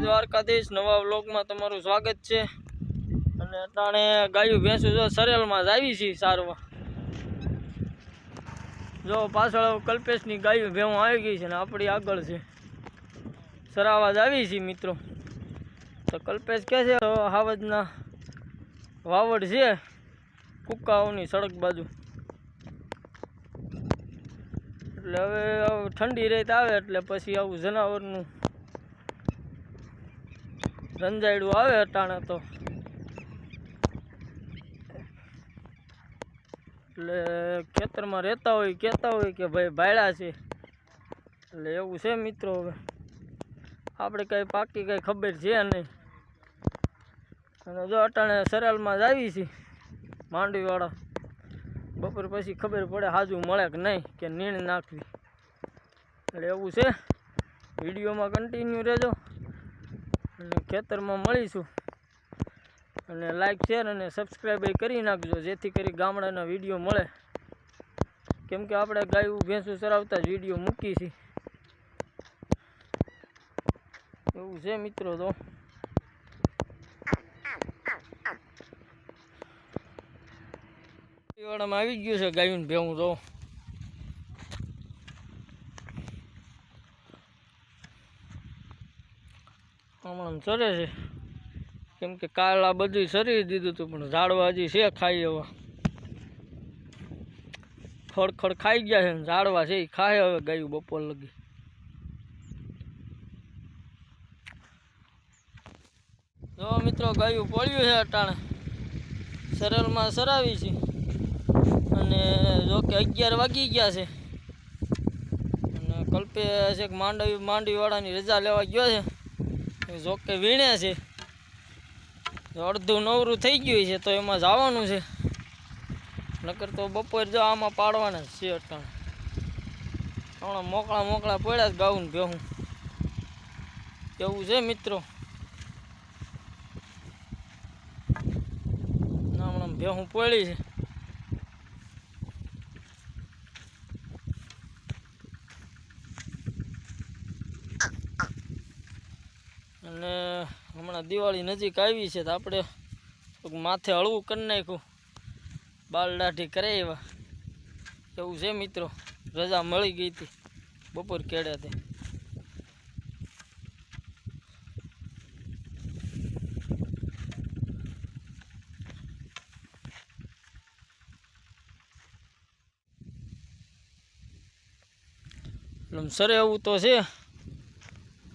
દ્વારકાધીશ. નવા વ્લોગમાં તમારું સ્વાગત છે. અને અટાણે ગાયું ભેંસું જો સરેલમાં જ આવી છે સારવા. જો પાછળ કલ્પેશની ગાયું ભેવું આવી ગઈ છે ને આપણી આગળ છે. સરાવાજ આવી છે મિત્રો. તો કલ્પેશ કહે છે, હાવજના વાવડ છે કુકાઓની સડક બાજુ. એટલે હવે ઠંડી રેત આવે એટલે પછી આવું જનાવરનું રંજાયડું આવે અટાણે તો. એટલે ખેતરમાં રહેતા હોય, કહેતા હોય કે ભાઈ ભાયડા છે. એટલે એવું છે મિત્રો હવે. આપણે કાંઈ પાકી કાંઈ ખબર છે નહીં. અને જો અટાણે સરાલમાં જ આવી છે માંડવીવાળા. બપોર પછી ખબર પડે હાજુ મળે કે નહીં કે નીણ નાખવી. એટલે એવું છે. વિડીયોમાં કન્ટિન્યુ રહેજો. અને ખેતરમાં મળીશું. અને લાઈક શેર અને સબસ્ક્રાઈબ કરી નાખજો, જેથી કરી ગામડાના વીડિયો મળે. કેમ કે આપણે ગાયું, ભેંસું ચરાવતા જ વીડિયો મૂકી છીએ. એવું છે મિત્રો તો. વાળામાં આવી ગયું છે ગાયું ભેવું તો. હમણાં ચરે છે. કેમ કે કાલ આ બધું સરી દીધું હતું, પણ ઝાડવા હજી છે ખાઈ હવે. ખડ ખડ ખાઈ ગયા છે ઝાડવા છે, એ ખાય હવે ગાયું બપોર લગી. જો મિત્રો, ગાયું પડ્યું છે અટાણે. સરળમાં સરાવી છે. અને જો કે અગિયાર વાગી ગયા છે. અને કલ્પે છે કે માંડવી, માંડવીવાળાની રજા લેવા ગયો છે. જો કે વીણે છે. અડધું નવરું થઈ ગયું છે, તો એમાં જવાનું છે. નકર તો બપોર જો આમાં પાડવાના છે અટાણે. હમણાં મોકળા મોકળા પડ્યા જ ગાઉન ભેહું. એવું છે મિત્રો? હમણાં ભેહું પડી છે. અને હમણાં દિવાળી નજીક આવી છે તો આપણે માથે હળવું કરી નાખ્યું. બાલ દાઢી કરે એવા એવું છે મિત્રો. રજા મળી ગઈ હતી. બપોર કેડે તે. સર એવું તો છે.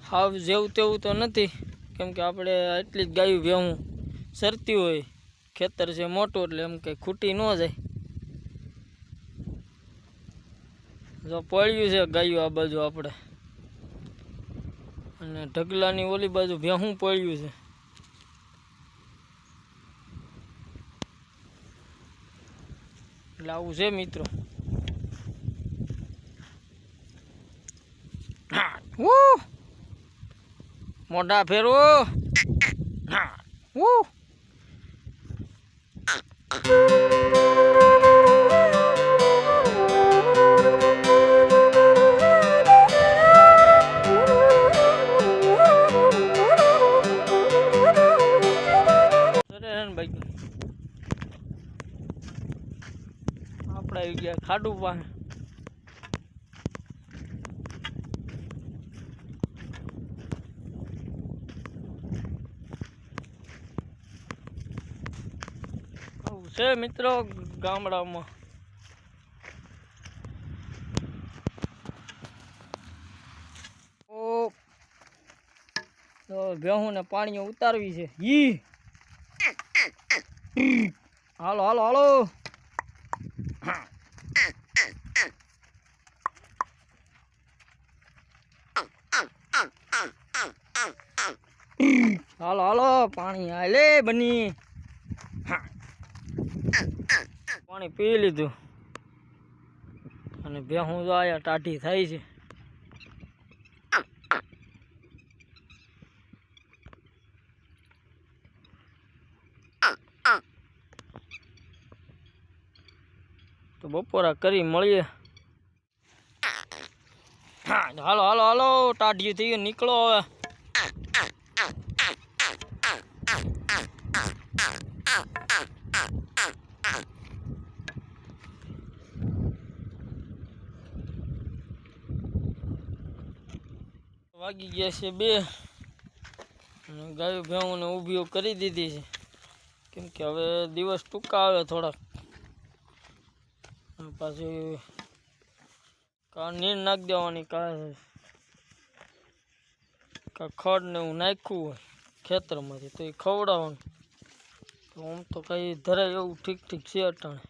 હાવ જેવું તેવું તો નથી. કેમ કે આપણે એટલી જ ગાયું ભેવું સરતી હોય. ખેતર છે મોટું એટલે એમ કંઈ ખૂટી ન જાય. જો પડ્યું છે ગાયું આ બાજુ આપણે. અને ઢગલાની ઓલી બાજુ ભેહું પડ્યું છે. એટલે આવું છે મિત્રો. Woo! મોઢા ફેરવો. હા. વૂ આપણે આવી ગયા ખાડું પાસે આવું છે મિત્રો ગામડામાં. ઓ. તો ને પાણીઓ ઉતારવી છે. ઈ. હાલો હાલો હાલો. હાલો હાલો, પાણી હાલે બની. પાણી પી લીધું. અને ભેહું તો આયા ટાઢી થાય છે. તો બપોરા કરી મળીએ. હાલો હાલો હાલો, ટાઢી થઈ નીકળો હવે. વાગી ગયા છે બે. અને ગાયો ભેંઓને ઊભીઓ કરી દીધી છે. કેમ કે હવે દિવસ ટૂંકા આવે થોડાક. પાછી કા નીર નાખી દેવાની કા કા ખડ ને એવું નાખ્યું હોય ખેતરમાંથી તો એ ખવડાવવાનું. તો આમ તો કંઈ ધરાય એવું ઠીક ઠીક છે અટાણે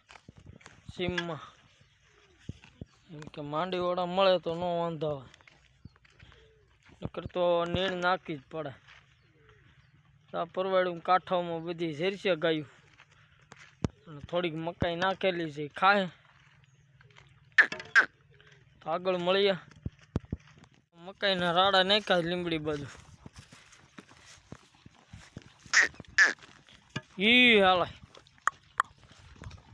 સીમમાં. એમ કે માંડીવાળા મળે તો ન વાંધો આવે. નકર તો નીણ નાખી જ પડે. આ પરવાડું કાંઠામાં બધી ઝેરશે ગાયું. થોડીક મકાઈ નાખેલી છે, ખાય. આગળ મળીએ. મકાઈના રાડા નાખ્યા લીમડી બાજુ. ઈ હાલે.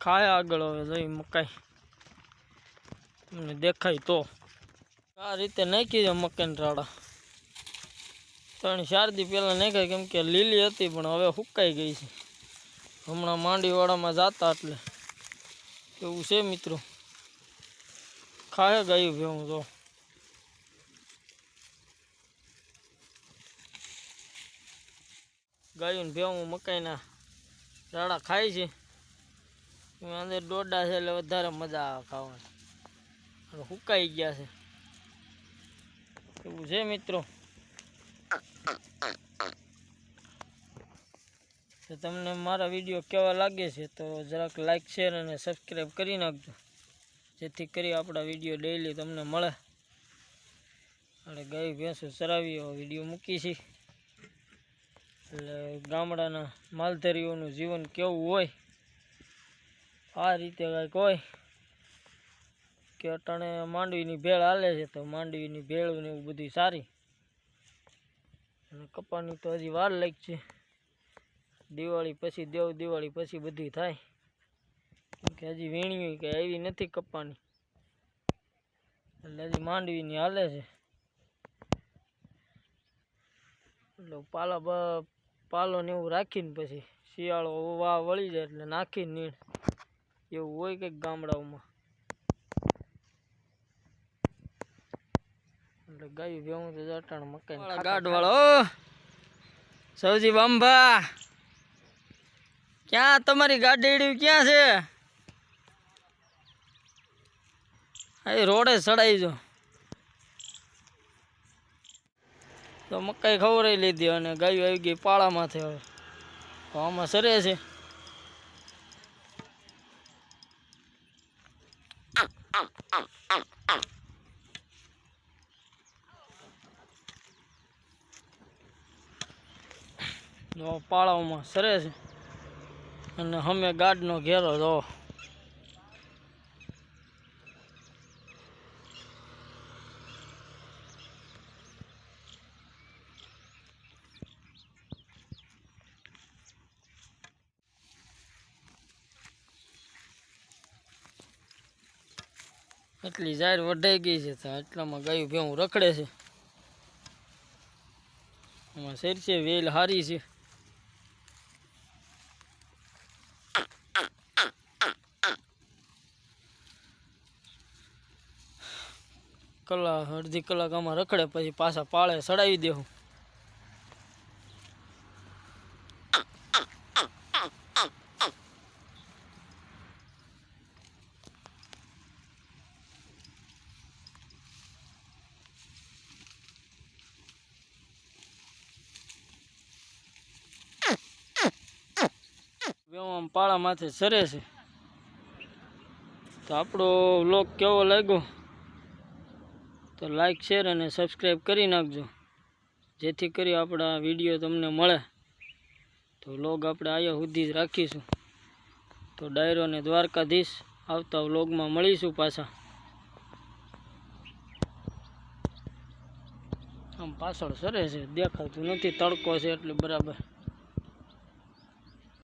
ખાય આગળ હવે જઈ મકાઈ. તમને દેખાય તો. આ રીતે નાખી છે મકાઈના રાડા. ત્રણ, ચાર દી પહેલાં નાખાય કેમ કે લીલી હતી, પણ હવે સુકાઈ ગઈ છે. હમણાં માંડીવાળામાં જતા એટલે એવું છે મિત્રો. ખાય ગયું ભેવું તો. ગાયું ને ભેવું મકાઈના રાડા ખાય છે. અંદર ડોડા છે એટલે વધારે મજા આવે ખાવાની. હુકાઈ ગયા છે. એવું છે મિત્રો. તો તમને મારા વીડિયો કેવા લાગે છે તો જરાક લાઈક શેર અને સબસ્ક્રાઈબ કરી નાખજો. જેથી કરી આપણા વીડિયો ડેઈલી તમને મળે. અને ગાય, ભેંસો ચરાવી એવો વીડિયો મૂકી છે. એટલે ગામડાના માલધારીઓનું જીવન કેવું હોય, આ રીતે કાંઈક હોય કે અટાણે માંડવીની ભેળ હાલે છે તો માંડવીની ભેળ ને એવું બધું સારી. અને કપાની તો હજી વાર લાગશે દિવાળી પછી, દેવ દિવાળી પછી બધી થાય. કે હજી વીણ્યું કે આવી નથી કપાની. એટલે હજી માંડવીની હાલે છે. એટલે પાલા પાલો ને એવું રાખીને પછી શિયાળો વા વળી જાય એટલે નાખીને નીણ. એવું હોય કંઈક ગામડાઓમાં. એટલે ગાયું ભેવું તો જટાણ મકાઈ ગાઢ વાળો સૌજી બંભા. ક્યાં તમારી ગાડીડ્યું ક્યાં છે? એ રોડે ચડાઈ જો. તો મકાઈ ખવરાઈ લીધી અને ગાયું આવી ગઈ પાળામાંથી હવે. તો આમાં સરે છે. જો પાળાઓમાં સરે છે. અને અમે ગાડનો ઘેરો જો એટલી જાહેર વઢાઈ ગઈ છે તો એટલામાં ગાયું ભેવું રખડે છે. એમાં શેર છે વેલ હારી છે. કલાક, અડધી કલાક આમાં રખડે, પછી પાછા પાળે ચડાવી દેવું પાળા માથે સરે છે. તો આપણો લોક કેવો લાગ્યો? તો લાઇક શેર અને સબસ્ક્રાઈબ કરી નાખજો. જેથી કરી આપણા વીડિયો તમને મળે. તો વ્લોગ આપણે અહીંયા સુધી જ રાખીશું. તો ડાયરો અને દ્વારકાધીશ આવતા વ્લોગમાં મળીશું પાછા. આમ પાછળ સરે છે, દેખાતું નથી, તડકો છે એટલે બરાબર.